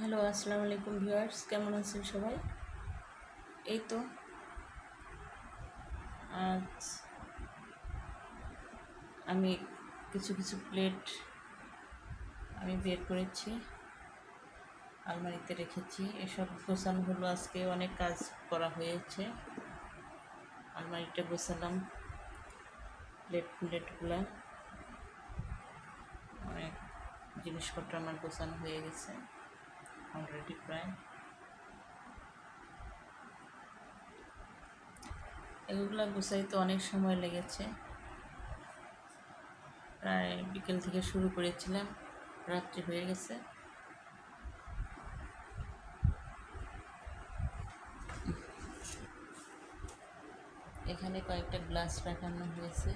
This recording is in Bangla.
হ্যালো, আসসালামু আলাইকুম ভিউয়ার্স, কেমন আছেন সবাই? এই তো। আজ আমি কিছু কিছু প্লেট আমি বের করেছি, আলমারিতে রেখেছি। এসব গোছানো হলো আজকে অনেক কাজ করা হয়েছে। আলমারিটা গোছালাম প্লেট, প্লেটগুলো। অনেক জিনিসপত্র আমার গোছানো হয়ে গেছে। অলরেডি প্রায় এগুলো গুছাইতে অনেক সময় লেগেছে। প্রায় বিকেল থেকে শুরু করেছিলাম, রাত্রি হয়ে গেছে। এখানে কয়েকটা গ্লাস রাখানো হয়েছে।